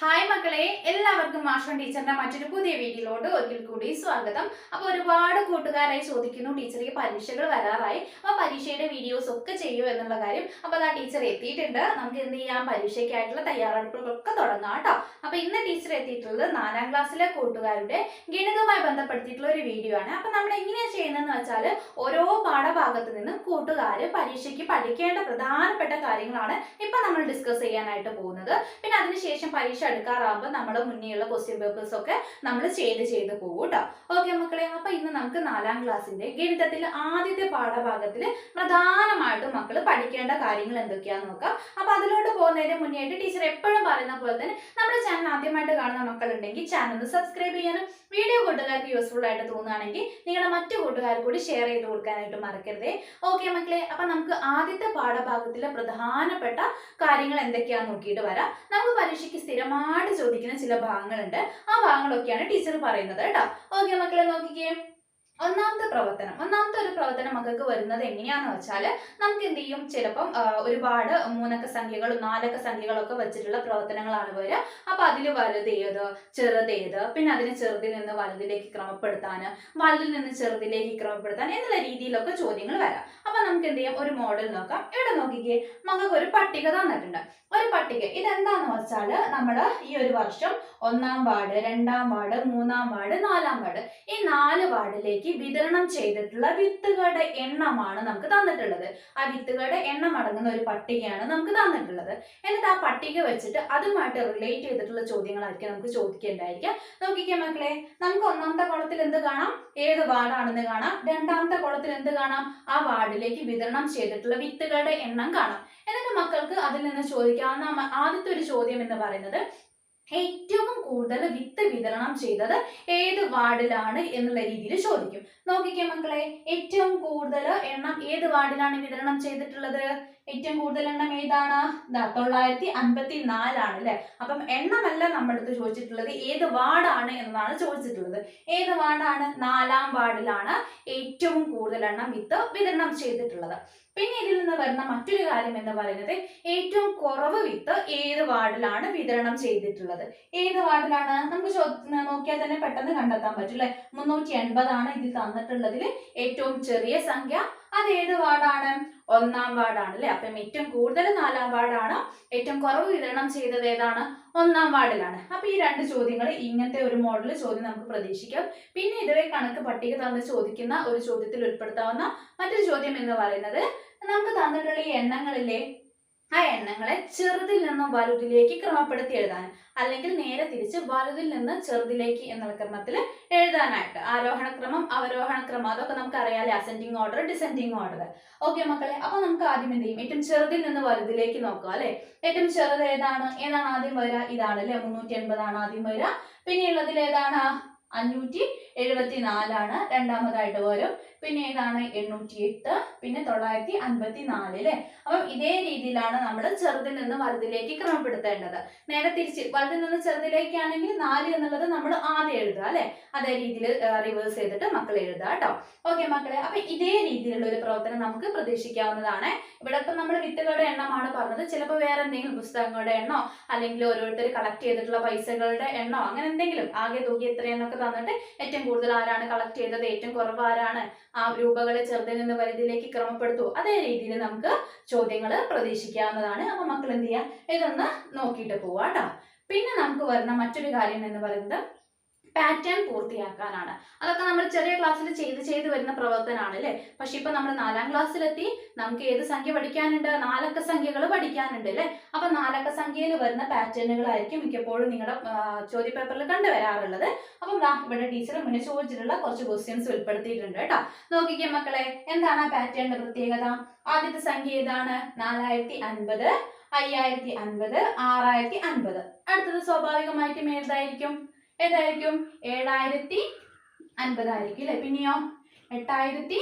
Hi മക്കളെ. എല്ലാവർക്കും മാഷൻ ടീച്ചറിന്റെ മറ്റൊരു പുതിയ വീഡിയോയിലോട്ട് ഒരിക്കൽ കൂടി സ്വാഗതം. അപ്പൊ ഒരുപാട് കൂട്ടുകാരായി ചോദിക്കുന്നു ടീച്ചർക്ക് പരീക്ഷകൾ വരാറായി. അപ്പൊ പരീക്ഷയുടെ വീഡിയോസ് ഒക്കെ ചെയ്യൂ എന്നുള്ള കാര്യം അപ്പൊ അതാ ടീച്ചർ എത്തിയിട്ടുണ്ട്. നമുക്ക് എന്ത് ചെയ്യാം? പരീക്ഷയ്ക്കായിട്ടുള്ള തയ്യാറെടുപ്പുകളൊക്കെ തുടങ്ങാം കേട്ടോ. അപ്പൊ ഇന്ന് ടീച്ചർ എത്തിയിട്ടുള്ളത് നാലാം ക്ലാസ്സിലെ കൂട്ടുകാരുടെ ഗണിതവുമായി ബന്ധപ്പെടുത്തിയിട്ടുള്ള ഒരു വീഡിയോ ആണ്. അപ്പൊ നമ്മൾ എങ്ങനെയാ ചെയ്യുന്നതെന്ന് വെച്ചാൽ ഓരോ പാഠഭാഗത്ത് നിന്നും കൂട്ടുകാർ പരീക്ഷയ്ക്ക് പഠിക്കേണ്ട പ്രധാനപ്പെട്ട കാര്യങ്ങളാണ് ഇപ്പൊ നമ്മൾ ഡിസ്കസ് ചെയ്യാനായിട്ട് പോകുന്നത്. പിന്നെ അതിനുശേഷം പരീക്ഷ എടുക്കാറാകുമ്പോൾ നമ്മുടെ മുന്നേയുള്ള ക്വസ്റ്റ്യൻ പേപ്പേഴ്സ് ഒക്കെ നമ്മൾ ചെയ്ത് ചെയ്ത് പോകും കേട്ടോ ഓക്കെ മക്കളെ അപ്പൊ ഇന്ന് നമുക്ക് നാലാം ക്ലാസ്സിന്റെ ഗണിതത്തിൽ ആദ്യത്തെ പാഠഭാഗത്തിൽ പ്രധാനമായിട്ടും മക്കൾ പഠിക്കേണ്ട കാര്യങ്ങൾ എന്തൊക്കെയാന്ന് നോക്കാം. അപ്പൊ അതിലോട്ട് പോകുന്നതിന് മുന്നേയായിട്ട് ടീച്ചർ എപ്പോഴും പറയുന്ന പോലെ തന്നെ നമ്മുടെ ചാനൽ ആദ്യമായിട്ട് കാണുന്ന മക്കളുണ്ടെങ്കിൽ ചാനൽ സബ്സ്ക്രൈബ് ചെയ്യാനും വീഡിയോ കൂട്ടുകാർക്ക് യൂസ്ഫുൾ ആയിട്ട് തോന്നുകയാണെങ്കിൽ നിങ്ങളുടെ മറ്റു കൂട്ടുകാർ കൂടി ഷെയർ ചെയ്ത് കൊടുക്കാനായിട്ട് മറക്കരുതേ. ഓക്കെ മക്കളെ അപ്പൊ നമുക്ക് ആദ്യത്തെ പാഠഭാഗത്തിലെ പ്രധാനപ്പെട്ട കാര്യങ്ങൾ എന്തൊക്കെയാന്ന് നോക്കിയിട്ട് വരാം. നമുക്ക് പരീക്ഷയ്ക്ക് സ്ഥിരമായിട്ട് ചോദിക്കുന്ന ചില ഭാഗങ്ങളുണ്ട്. ആ ഭാഗങ്ങളൊക്കെയാണ് ടീച്ചർ പറയുന്നത് കേട്ടോ. ഓക്കെ മക്കളെ നോക്കിക്കേ. ഒന്നാമത്തെ പ്രവർത്തനം ഒന്നാമത്തെ ഒരു പ്രവർത്തനം മക്കൾക്ക് വരുന്നത് എങ്ങനെയാണെന്ന് വെച്ചാൽ നമുക്ക് എന്ത് ചെയ്യും? ചിലപ്പം ഒരുപാട് മൂന്നക്ക സംഖ്യകളും നാലക്ക സംഖ്യകളൊക്കെ വെച്ചിട്ടുള്ള പ്രവർത്തനങ്ങളാണ് വരിക. അപ്പൊ അതിൽ വലുതേത് ചെറുതേത് പിന്നെ അതിനെ ചെറുതിൽ നിന്ന് വലുതിലേക്ക് ക്രമപ്പെടുത്താൻ വലുതിൽ നിന്ന് ചെറുതിലേക്ക് ക്രമപ്പെടുത്താൻ എന്നുള്ള രീതിയിലൊക്കെ ചോദ്യങ്ങൾ വരാം. അപ്പൊ നമുക്ക് എന്ത് ചെയ്യാം? ഒരു മോഡൽ നോക്കാം. ഇവിടെ നോക്കിക്കേ മകൾക്ക് ഒരു പട്ടിക തന്നിട്ടുണ്ട്. ഒരു പട്ടിക ഇതെന്താന്ന് വെച്ചാൽ നമ്മൾ ഈ ഒരു വർഷം ഒന്നാം വാർഡ് രണ്ടാം വാർഡ് മൂന്നാം വാർഡ് നാലാം വാർഡ് ഈ നാല് വാർഡിലേക്ക് വിതരണം ചെയ്തിട്ടുള്ള വിത്തുകളുടെ എണ്ണമാണ് നമുക്ക് തന്നിട്ടുള്ളത്. ആ വിത്തുകളുടെ എണ്ണം അടങ്ങുന്ന ഒരു പട്ടികയാണ് നമുക്ക് തന്നിട്ടുള്ളത്. എന്നിട്ട് ആ പട്ടിക വെച്ചിട്ട് അതുമായിട്ട് റിലേറ്റ് ചെയ്തിട്ടുള്ള ചോദ്യങ്ങളായിരിക്കും നമുക്ക് ചോദിക്കേണ്ടായിരിക്കാം നോക്കിക്കേ മക്കളെ നമുക്ക് ഒന്നാമത്തെ കോളത്തിൽ എന്ത് കാണാം? ഏത് വാർഡാണെന്ന് കാണാം. രണ്ടാമത്തെ കോളത്തിൽ എന്ത് കാണാം? ആ വാർഡിലേക്ക് വിതരണം ചെയ്തിട്ടുള്ള വിത്തുകളുടെ എണ്ണം കാണാം. എന്നിട്ട് മക്കൾക്ക് അതിൽ നിന്ന് ചോദിക്കാവുന്ന ആദ്യത്തെ ഒരു ചോദ്യം എന്ന് പറയുന്നത് ഏറ്റവും കൂടുതൽ വിത്ത് വിതരണം ചെയ്തത് ഏത് വാർഡിലാണ് എന്നുള്ള രീതിയിൽ ചോദിക്കും. നോക്കിക്കേ മക്കളെ ഏറ്റവും കൂടുതൽ എണ്ണം ഏത് വാർഡിലാണ് വിതരണം ചെയ്തിട്ടുള്ളത്? ഏറ്റവും കൂടുതൽ എണ്ണം ഏതാണ്? തൊള്ളായിരത്തി അൻപത്തി നാലാണ് അല്ലെ? അപ്പം എണ്ണമല്ല നമ്മുടെ അടുത്ത് ചോദിച്ചിട്ടുള്ളത് ഏത് വാർഡാണ് എന്നാണ് ചോദിച്ചിട്ടുള്ളത്. ഏത് വാർഡാണ്? നാലാം വാർഡിലാണ് ഏറ്റവും കൂടുതൽ എണ്ണം വിത്ത് വിതരണം ചെയ്തിട്ടുള്ളത്. പിന്നെ ഇതിൽ നിന്ന് വരുന്ന മറ്റൊരു കാര്യം എന്ന് പറയുന്നത് ഏറ്റവും കുറവ് വിത്ത് ഏത് വാർഡിലാണ് വിതരണം ചെയ്തിട്ടുള്ളത്? ഏത് വാർഡിലാണ്? നമുക്ക് നോക്കിയാൽ തന്നെ പെട്ടെന്ന് കണ്ടെത്താൻ പറ്റും അല്ലെ മുന്നൂറ്റി എൺപതാണ് ഇതിൽ തന്നിട്ടുള്ളതിൽ ഏറ്റവും ചെറിയ സംഖ്യ. അത് ഏത് വാർഡാണ്? ഒന്നാം വാർഡാണ് അല്ലെ അപ്പം ഏറ്റവും കൂടുതൽ നാലാം വാർഡാണ്. ഏറ്റവും കുറവ് വിതരണം ചെയ്തത് ഏതാണ്? ഒന്നാം വാർഡിലാണ്. അപ്പൊ ഈ രണ്ട് ചോദ്യങ്ങൾ ഇങ്ങനത്തെ ഒരു മോഡൽ ചോദ്യം നമുക്ക് പ്രതീക്ഷിക്കാം. പിന്നെ ഇതുവരെ കണക്ക് പട്ടിക തന്ന് ചോദിക്കുന്ന ഒരു ചോദ്യത്തിൽ ഉൾപ്പെടുത്താവുന്ന മറ്റൊരു ചോദ്യം എന്ന് പറയുന്നത് നമുക്ക് തന്നിട്ടുള്ള ഈ എണ്ണങ്ങളിലെ ആ എണ്ണങ്ങളെ ചെറുതിൽ നിന്നും വലുതിലേക്ക് ക്രമപ്പെടുത്തി എഴുതാൻ അല്ലെങ്കിൽ നേരെ തിരിച്ച് വലുതിൽ നിന്ന് ചെറുതിലേക്ക് എന്നുള്ള ക്രമത്തിൽ എഴുതാനായിട്ട്. ആരോഹണ ക്രമം അവരോഹണ ക്രമം അതൊക്കെ നമുക്ക് അറിയാലേ ascending order descending order okay മക്കളെ അപ്പൊ നമുക്ക് ആദ്യം എന്ത് ചെയ്യും? ഏറ്റവും ചെറുതിൽ നിന്ന് വലുതിലേക്ക് നോക്കുക അല്ലെ? ഏറ്റവും ചെറുത് ഏതാണ്? ഏതാണ് ആദ്യം വരിക? ഇതാണ് അല്ലെ? മുന്നൂറ്റി എൺപതാണ് ആദ്യം വരിക. പിന്നെയുള്ളതിൽ ഏതാണ്? അഞ്ഞൂറ്റി എഴുപത്തി നാലാണ് രണ്ടാമതായിട്ട് വരും. പിന്നെ ഏതാണ്? എണ്ണൂറ്റി എട്ട് പിന്നെ തൊള്ളായിരത്തി അൻപത്തി നാല് അല്ലെ അപ്പം ഇതേ രീതിയിലാണ് നമ്മൾ ചെറുതിൽ നിന്ന് വലുതിലേക്ക് ക്രമപ്പെടുത്തേണ്ടത്. നേരെ തിരിച്ച് വലുതിൽ നിന്ന് ചെറുതിലേക്കാണെങ്കിൽ നാല് എന്നുള്ളത് നമ്മൾ ആദ്യം എഴുതുക അല്ലെ അതേ രീതിയിൽ റിവേഴ്സ് ചെയ്തിട്ട് മക്കൾ എഴുതുക കേട്ടോ ഓക്കെ മക്കളെ അപ്പൊ ഇതേ രീതിയിലുള്ള ഒരു പ്രവർത്തനം നമുക്ക് പ്രതീക്ഷിക്കാവുന്നതാണ്. ഇവിടെ ഇപ്പം നമ്മൾ വിത്തുകളുടെ എണ്ണമാണ് പറഞ്ഞത്. ചിലപ്പോൾ വേറെ എന്തെങ്കിലും പുസ്തകങ്ങളുടെ എണ്ണോ അല്ലെങ്കിൽ ഓരോരുത്തർ കളക്ട് ചെയ്തിട്ടുള്ള പൈസകളുടെ എണ്ണോ അങ്ങനെ എന്തെങ്കിലും ആകെ തുക എത്രയെന്നൊക്കെ തന്നിട്ട് ഏറ്റവും കൂടുതൽ ആരാണ് കളക്ട് ചെയ്തത് ഏറ്റവും കുറവ് ആരാണ്? ആ രൂപകളെ ചെറുതിൽ നിന്ന് വലുതിലേക്ക് ക്രമപ്പെടുത്തൂ. അതേ രീതിയിൽ നമുക്ക് ചോദ്യങ്ങൾ പ്രതീക്ഷിക്കാവുന്നതാണ്. അപ്പൊ മക്കൾ എന്ത് ചെയ്യാം? ഇതൊന്ന് നോക്കിയിട്ട് പോവാട്ടോ പിന്നെ നമുക്ക് വരുന്ന മറ്റൊരു കാര്യം എന്ന് പറയുന്നത് പാറ്റേൺ പൂർത്തിയാക്കാനാണ്. അതൊക്കെ നമ്മൾ ചെറിയ ക്ലാസ്സിൽ ചെയ്ത് ചെയ്ത് വരുന്ന പ്രവർത്തനമാണ് അല്ലേ? പക്ഷെ ഇപ്പൊ നമ്മൾ നാലാം ക്ലാസ്സിലെത്തി നമുക്ക് ഏത് സംഖ്യ പഠിക്കാനുണ്ട്? നാലക്ക സംഖ്യകൾ പഠിക്കാനുണ്ട് അല്ലേ? അപ്പൊ നാലക്ക സംഖ്യയിൽ വരുന്ന പാറ്റേണുകളായിരിക്കും മിക്കപ്പോഴും നിങ്ങളുടെ ചോദ്യ പേപ്പറിൽ കണ്ടുവരാറുള്ളത്. അപ്പം ഇവിടെ ടീച്ചർ മുന്നേ ചോദിച്ചിട്ടുള്ള കുറച്ച് ക്വസ്റ്റ്യൻസ് ഉൾപ്പെടുത്തിയിട്ടുണ്ട് കേട്ടോ. നോക്കിക്കേ മക്കളെ എന്താണ് ആ പാറ്റേണിന്റെ പ്രത്യേകത? ആദ്യത്തെ സംഖ്യ ഏതാണ്? നാലായിരത്തി അൻപത് അയ്യായിരത്തി അൻപത് ആറായിരത്തി അൻപത് അടുത്തത് സ്വാഭാവികമായിട്ടും ഏതായിരിക്കും? ഏതായിരിക്കും? ഏഴായിരത്തി അൻപതായിരിക്കും അല്ലെ? പിന്നെയോ? എട്ടായിരത്തി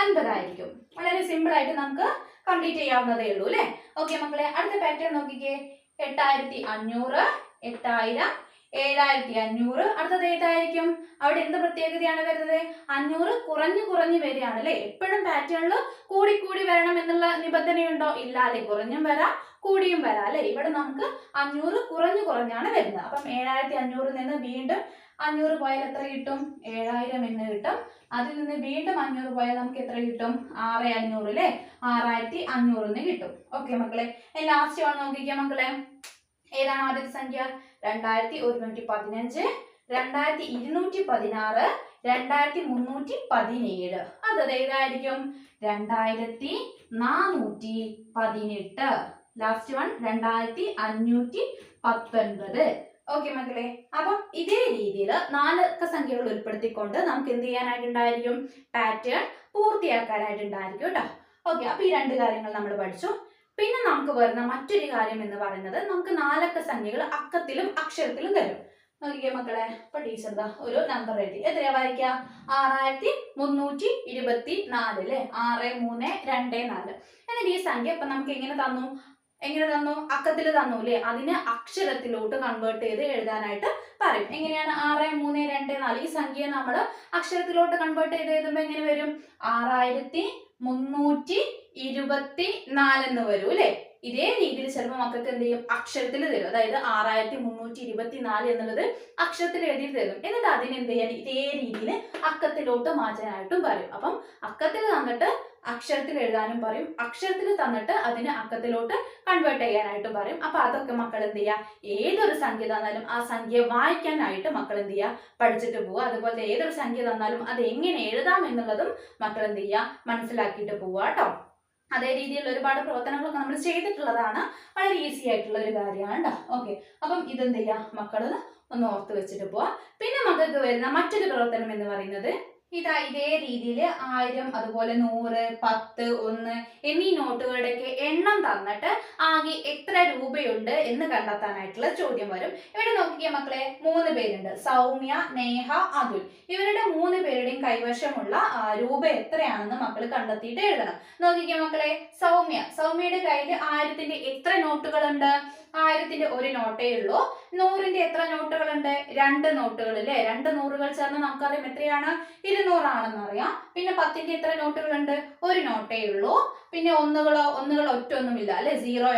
അൻപതായിരിക്കും. വളരെ സിമ്പിൾ ആയിട്ട് നമുക്ക് കംപ്ലീറ്റ് ചെയ്യാവുന്നതേ ഉള്ളൂ അല്ലെ? ഓക്കെ മക്കളെ അടുത്ത പാറ്റേൺ നോക്കിക്കേ. എട്ടായിരത്തി അഞ്ഞൂറ് എട്ടായിരം ഏഴായിരത്തി അഞ്ഞൂറ് അടുത്തത് ഏതായിരിക്കും? അവിടെ എന്ത് പ്രത്യേകതയാണ് വരുന്നത്? അഞ്ഞൂറ് കുറഞ്ഞു കുറഞ്ഞു വരികയാണ് അല്ലെ എപ്പോഴും പാറ്റേണിൽ കൂടി കൂടി വരണം എന്നുള്ള നിബന്ധനയുണ്ടോ? ഇല്ല അല്ലെ? കുറഞ്ഞും വരാം കൂടിയും വരാം അല്ലെ? ഇവിടെ നമുക്ക് അഞ്ഞൂറ് കുറഞ്ഞു കുറഞ്ഞാണ് വരുന്നത്. അപ്പം ഏഴായിരത്തി അഞ്ഞൂറിൽ നിന്ന് വീണ്ടും അഞ്ഞൂറ് പോയാൽ എത്ര കിട്ടും? ഏഴായിരം എന്ന് കിട്ടും. അതിൽ നിന്ന് വീണ്ടും അഞ്ഞൂറ് പോയാൽ നമുക്ക് എത്ര കിട്ടും? ആറ് അഞ്ഞൂറ് അല്ലേ? ആറായിരത്തി അഞ്ഞൂറിന് കിട്ടും. ഓക്കെ മക്കളെ ലാസ്റ്റ് വൺ നോക്കിക്കാം മക്കളെ. ഏതാണ് ആദ്യത്തെ സംഖ്യ? രണ്ടായിരത്തി ഒരുന്നൂറ്റി പതിനഞ്ച് രണ്ടായിരത്തി ഇരുന്നൂറ്റി പതിനാറ് രണ്ടായിരത്തി മുന്നൂറ്റി പതിനേഴ് അത് ഏതായിരിക്കും? രണ്ടായിരത്തി നാനൂറ്റി പതിനെട്ട് ലാസ്റ്റ് വൺ രണ്ടായിരത്തി അഞ്ഞൂറ്റി പത്തൊൻപത് ഓക്കെ മക്കളെ അപ്പം ഇതേ രീതിയിൽ നാലക്ക സംഖ്യകൾ ഉൾപ്പെടുത്തിക്കൊണ്ട് നമുക്ക് എന്ത് ചെയ്യാനായിട്ടുണ്ടായിരിക്കും? പാറ്റേൺ പൂർത്തിയാക്കാനായിട്ടുണ്ടായിരിക്കും കേട്ടോ ഓക്കെ അപ്പൊ ഈ രണ്ട് കാര്യങ്ങൾ നമ്മൾ പഠിച്ചു. പിന്നെ നമുക്ക് വരുന്ന മറ്റൊരു കാര്യം എന്ന് പറയുന്നത് നമുക്ക് നാലക്ക സംഖ്യകൾ അക്കത്തിലും അക്ഷരത്തിലും തരും. നോക്കിക്കേ മക്കളെ ഇപ്പൊ ടീച്ചർ ദാ ഒരു നമ്പർ എഴുതി. എത്രയാ വായിക്കുക ആറായിരത്തി മുന്നൂറ്റി ഇരുപത്തി നാല് അല്ലെ ആറ് മൂന്ന് രണ്ട് നാല്. എന്നിട്ട് ഈ സംഖ്യ ഇപ്പൊ നമുക്ക് എങ്ങനെ തന്നു? എങ്ങനെ തന്നു? അക്കത്തിൽ തന്നു അല്ലേ അതിനെ അക്ഷരത്തിലോട്ട് കൺവേർട്ട് ചെയ്ത് എഴുതാനായിട്ട് പറയും. എങ്ങനെയാണ്? ആറ് മൂന്ന് രണ്ട് നാല്. ഈ സംഖ്യയെ നമ്മൾ അക്ഷരത്തിലോട്ട് കൺവേർട്ട് ചെയ്ത് എഴുതുമ്പോൾ എങ്ങനെ വരും? ആറായിരത്തി മുന്നൂറ്റി ഇരുപത്തി നാലെന്ന് വരും അല്ലെ ഇതേ രീതിയിൽ ചിലപ്പോൾ മക്കൾക്ക് എന്ത് ചെയ്യും? അക്ഷരത്തിൽ തരും. അതായത് ആറായിരത്തി മുന്നൂറ്റി ഇരുപത്തി നാല് എന്നുള്ളത് അക്ഷരത്തിൽ എഴുതി തരും. എന്നിട്ട് അതിന് എന്ത് ചെയ്യാൻ? ഇതേ രീതിയിൽ അക്കത്തിലോട്ട് മാറ്റാനായിട്ടും പറയും. അപ്പം അക്കത്തിൽ തന്നിട്ട് അക്ഷരത്തിൽ എഴുതാനും പറയും. അക്ഷരത്തിൽ തന്നിട്ട് അതിന് അക്കത്തിലോട്ട് കൺവേർട്ട് ചെയ്യാനായിട്ടും പറയും. അപ്പൊ അതൊക്കെ മക്കൾ എന്ത് ചെയ്യുക ഏതൊരു സംഖ്യ തന്നാലും ആ സംഖ്യ വായിക്കാനായിട്ട് മക്കൾ എന്ത് ചെയ്യുക പഠിച്ചിട്ട് പോവുക അതുപോലെ ഏതൊരു സംഖ്യ തന്നാലും അത് എങ്ങനെ എഴുതാം എന്നുള്ളതും മക്കൾ എന്ത് ചെയ്യുക മനസ്സിലാക്കിയിട്ട് പോവുക കേട്ടോ അതേ രീതിയിലുള്ള ഒരുപാട് പ്രവർത്തനങ്ങളൊക്കെ നമ്മൾ ചെയ്തിട്ടുള്ളതാണ്. വളരെ ഈസി ആയിട്ടുള്ള ഒരു കാര്യമാണ് കേട്ടോ ഓക്കെ അപ്പം ഇതെന്ത് ചെയ്യുക മക്കൾ ഒന്ന് ഓർത്ത് വെച്ചിട്ട് പോവാം. പിന്നെ മക്കൾക്ക് വരുന്ന മറ്റൊരു പ്രവർത്തനം എന്ന് പറയുന്നത് ഇതാ ഇതേ രീതിയിൽ ആയിരം അതുപോലെ നൂറ് പത്ത് ഒന്ന് എന്നീ നോട്ടുകളുടെയൊക്കെ എണ്ണം തന്നിട്ട് ആകെ എത്ര രൂപയുണ്ട് എന്ന് കണ്ടെത്താനായിട്ടുള്ള ചോദ്യം വരും. ഇവിടെ നോക്കിയ മക്കളെ മൂന്ന് പേരുണ്ട്. സൗമ്യ നേഹ അതുൽ. ഇവരുടെ മൂന്ന് പേരുടെയും കൈവശമുള്ള രൂപ എത്രയാണെന്ന് മക്കൾ കണ്ടെത്തിയിട്ട് എഴുതണം. നോക്കിക്കേ മക്കളെ സൗമ്യ. സൗമ്യയുടെ കയ്യിൽ ആയിരത്തിന്റെ എത്ര നോട്ടുകളുണ്ട്? ആയിരത്തിന്റെ ഒരു നോട്ടേ ഉള്ളൂ. നൂറിന്റെ എത്ര നോട്ടുകളുണ്ട്? രണ്ട് നോട്ടുകൾ അല്ലേ? രണ്ട് നൂറുകൾ ചേർന്ന് നമുക്കറിയാം എത്രയാണ്? ഇരുന്നൂറാണെന്ന് അറിയാം. പിന്നെ പത്തിന്റെ എത്ര നോട്ടുകളുണ്ട്? ഒരു നോട്ടേ ഉള്ളൂ. പിന്നെ ഒന്നുകളോ ഒന്നുകളോ ഒറ്റ ഒന്നുമില്ല അല്ലെ?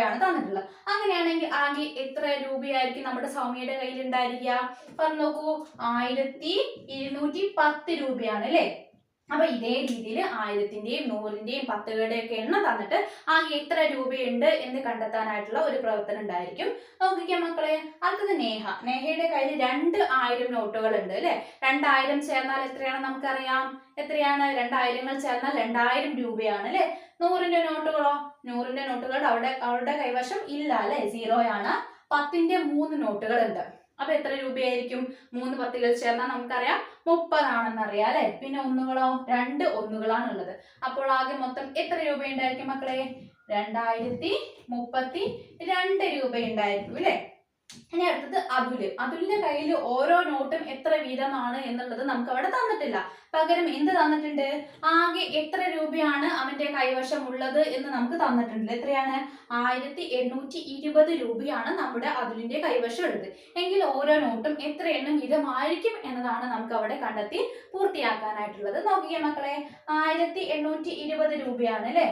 ആണ് തന്നിട്ടുള്ളത്. അങ്ങനെയാണെങ്കിൽ ആകെ എത്ര രൂപയായിരിക്കും നമ്മുടെ സൗമ്യയുടെ കയ്യിൽ ഉണ്ടായിരിക്കുക പറഞ്ഞു നോക്കൂ. ആയിരത്തി ഇരുന്നൂറ്റി പത്ത് രൂപയാണ് അല്ലെ? അപ്പൊ ഇതേ രീതിയിൽ ആയിരത്തിന്റെയും നൂറിന്റെയും പത്തുകളുടെയും ഒക്കെ എണ്ണം തന്നിട്ട് ആകെ എത്ര രൂപയുണ്ട് എന്ന് കണ്ടെത്താനായിട്ടുള്ള ഒരു പ്രവർത്തനം ഉണ്ടായിരിക്കും. നോക്കിക്കാം മക്കളെ അടുത്തത് നേഹ. നേഹയുടെ കയ്യിൽ രണ്ട് ആയിരം നോട്ടുകൾ ഉണ്ട് അല്ലെ? രണ്ടായിരം ചേർന്നാൽ എത്രയാണ് നമുക്കറിയാം? എത്രയാണ്? രണ്ടായിരങ്ങൾ ചേർന്നാൽ രണ്ടായിരം രൂപയാണ് അല്ലെ? നൂറിന്റെ നോട്ടുകളോ? നൂറിന്റെ നോട്ടുകൾ അവിടെ അവരുടെ കൈവശം ഇല്ല അല്ലെ? സീറോയാണ്. പത്തിന്റെ മൂന്ന് നോട്ടുകൾ ഉണ്ട് അപ്പൊ എത്ര രൂപയായിരിക്കും? മൂന്ന് പത്തുകൾ ചേർന്നാൽ നമുക്കറിയാം മുപ്പതാണെന്ന് അറിയാം അല്ലെ? പിന്നെ ഒന്നുകളോ? രണ്ട് ഒന്നുകളാണ് ഉള്ളത് അപ്പോൾ ആകെ മൊത്തം എത്ര രൂപയുണ്ടായിരിക്കും മക്കളെ? രണ്ടായിരത്തി മുപ്പത്തി രണ്ട് രൂപയുണ്ടായിരിക്കും അല്ലെ ഇനി അടുത്തത് അതുൽ. അതുലിന്റെ കയ്യിൽ ഓരോ നോട്ടും എത്ര വീതമാണ് എന്നുള്ളത് നമുക്ക് അവിടെ തന്നിട്ടില്ല. പകരം എന്ത് തന്നിട്ടുണ്ട്? ആകെ എത്ര രൂപയാണ് അവന്റെ കൈവശം ഉള്ളത് എന്ന് നമുക്ക് തന്നിട്ടുണ്ട്. എത്രയാണ്? ആയിരത്തി എണ്ണൂറ്റി ഇരുപത് രൂപയാണ് നമ്മുടെ അതുലിന്റെ കൈവശം ഉള്ളത്. എങ്കിൽ ഓരോ നോട്ടും എത്ര എണ്ണം വീതമായിരിക്കും എന്നതാണ് നമുക്ക് അവിടെ കണ്ടെത്തി പൂർത്തിയാക്കാനായിട്ടുള്ളത്. നോക്കിയേ മക്കളെ ആയിരത്തി എണ്ണൂറ്റി ഇരുപത് രൂപയാണ് അല്ലെ?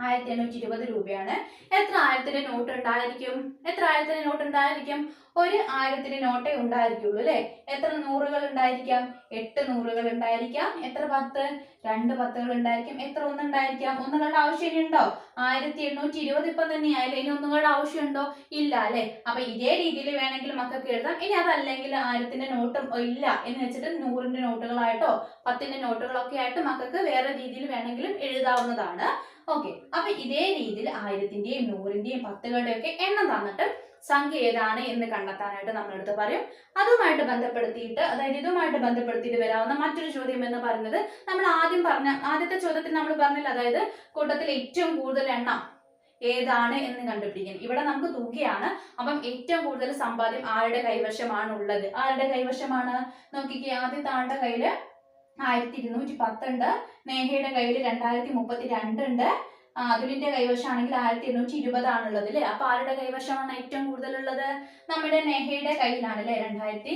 ആയിരത്തി എണ്ണൂറ്റി ഇരുപത് രൂപയാണ്. എത്ര ആയിരത്തിന്റെ നോട്ട് ഉണ്ടായിരിക്കും? എത്ര ആയിരത്തിന്റെ നോട്ട് ഉണ്ടായിരിക്കും? ഒരു ആയിരത്തിന്റെ നോട്ടേ ഉണ്ടായിരിക്കുള്ളൂ അല്ലെ? എത്ര നൂറുകൾ ഉണ്ടായിരിക്കാം? എട്ട് നൂറുകൾ ഉണ്ടായിരിക്കാം. എത്ര പത്ത്? രണ്ട് പത്തുകൾ ഉണ്ടായിരിക്കും. എത്ര ഒന്നുണ്ടായിരിക്കാം ഒന്നുകളുടെ ആവശ്യം ഉണ്ടോ ആയിരത്തി എണ്ണൂറ്റി ഇരുപത് ഇപ്പം തന്നെയായാലും ഇനി ഒന്നുകളുടെ ആവശ്യം ഉണ്ടോ ഇല്ല അല്ലെ? അപ്പൊ ഇതേ രീതിയിൽ വേണമെങ്കിൽ മക്കൾക്ക് എഴുതാം. ഇനി അതല്ലെങ്കിൽ ആയിരത്തിന്റെ നോട്ടും ഇല്ല എന്ന് വെച്ചിട്ട് നൂറിന്റെ നോട്ടുകളായിട്ടോ പത്തിന്റെ നോട്ടുകളൊക്കെ ആയിട്ട് മക്കൾക്ക് വേറെ രീതിയിൽ വേണമെങ്കിലും എഴുതാവുന്നതാണ്. ഓക്കെ അപ്പൊ ഇതേ രീതിയിൽ ആയിരത്തിന്റെയും നൂറിന്റെയും പത്തുകളുടെയും ഒക്കെ എണ്ണം തന്നിട്ട് സംഖ്യ ഏതാണ് എന്ന് കണ്ടെത്താനായിട്ട് നമ്മളെടുത്ത് പറയും. അതുമായിട്ട് ബന്ധപ്പെടുത്തിയിട്ട് അതായത് ഇതുമായിട്ട് ബന്ധപ്പെടുത്തിയിട്ട് വരാവുന്ന മറ്റൊരു ചോദ്യം എന്ന് പറയുന്നത് നമ്മൾ ആദ്യം പറഞ്ഞ ആദ്യത്തെ ചോദ്യത്തിൽ നമ്മൾ പറഞ്ഞില്ല അതായത് കൂട്ടത്തിൽ ഏറ്റവും കൂടുതൽ എണ്ണം ഏതാണ് എന്ന് കണ്ടുപിടിക്കാൻ. ഇവിടെ നമുക്ക് തുകയാണ് അപ്പം ഏറ്റവും കൂടുതൽ സമ്പാദ്യം ആരുടെ കൈവശമാണ് ഉള്ളത് ആരുടെ കൈവശമാണ്? നോക്കിക്കേ ആദ്യത്തെ ആളുടെ കയ്യിൽ ആയിരത്തി ഇരുന്നൂറ്റി പത്തുണ്ട് നേഹയുടെ കയ്യിൽ രണ്ടായിരത്തി മുപ്പത്തി രണ്ടുണ്ട് അതുലിന്റെ കൈവശമാണെങ്കിൽ ആയിരത്തി എണ്ണൂറ്റി ഇരുപതാണുള്ളത് അല്ലേ അപ്പൊ ആരുടെ കൈവശമാണ് ഏറ്റവും കൂടുതലുള്ളത്? നമ്മുടെ നെഹയുടെ കയ്യിലാണ് അല്ലേ രണ്ടായിരത്തി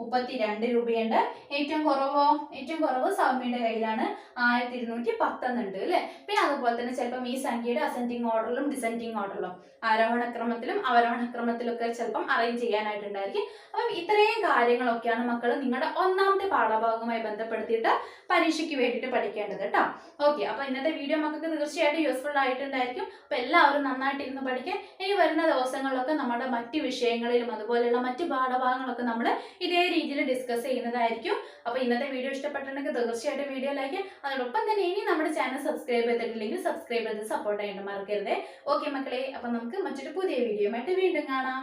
മുപ്പത്തി രണ്ട് രൂപയുണ്ട്. ഏറ്റവും കുറവോ? ഏറ്റവും കുറവ് സൗമ്യയുടെ കയ്യിലാണ് ആയിരത്തി ഇരുന്നൂറ്റി പത്തൊന്നുണ്ട് അല്ലേ? പിന്നെ അതുപോലെ തന്നെ ചിലപ്പം ഈ സംഖ്യയുടെ അസെൻഡിങ് ഓർഡറിലും ഡിസെൻഡിങ് ഓർഡറിലും ആരോഹണക്രമത്തിലും ക്രമത്തിലും അവരോഹണ ക്രമത്തിലൊക്കെ ചിലപ്പം അറേഞ്ച് ചെയ്യാനായിട്ടുണ്ടായിരിക്കും. അപ്പം ഇത്രയും കാര്യങ്ങളൊക്കെയാണ് മക്കൾ നിങ്ങളുടെ ഒന്നാമത്തെ പാഠഭാഗവുമായി ബന്ധപ്പെടുത്തിയിട്ട് പരീക്ഷയ്ക്ക് വേണ്ടിയിട്ട് പഠിക്കേണ്ടത് കേട്ടോ. ഓക്കെ അപ്പോൾ ഇന്നത്തെ വീഡിയോ മക്കൾക്ക് തീർച്ചയായിട്ടും യൂസ്ഫുൾ ആയിട്ടുണ്ടായിരിക്കും. അപ്പോൾ എല്ലാവരും നന്നായിട്ട് പഠിക്കാൻ ഇനി വരുന്ന ദിവസങ്ങളിലൊക്കെ നമ്മുടെ മറ്റ് വിഷയങ്ങളിലും അതുപോലെയുള്ള മറ്റ് പാഠഭാഗങ്ങളൊക്കെ നമ്മൾ ഇതേ രീതിയിൽ ഡിസ്കസ് ചെയ്യുന്നതായിരിക്കും. അപ്പോൾ ഇന്നത്തെ വീഡിയോ ഇഷ്ടപ്പെട്ടിട്ടുണ്ടെങ്കിൽ തീർച്ചയായിട്ടും വീഡിയോ ലൈക്ക് അതോടൊപ്പം തന്നെ ഇനി നമ്മുടെ ചാനൽ സബ്സ്ക്രൈബ് ചെയ്തിട്ടില്ലെങ്കിൽ സബ്സ്ക്രൈബ് ചെയ്ത് സപ്പോർട്ട് ചെയ്യാൻ മറക്കരുത്. ഓക്കെ മക്കളെ അപ്പൊ നമുക്ക് മറ്റൊരു പുതിയ വീഡിയോ വീണ്ടും കാണാം.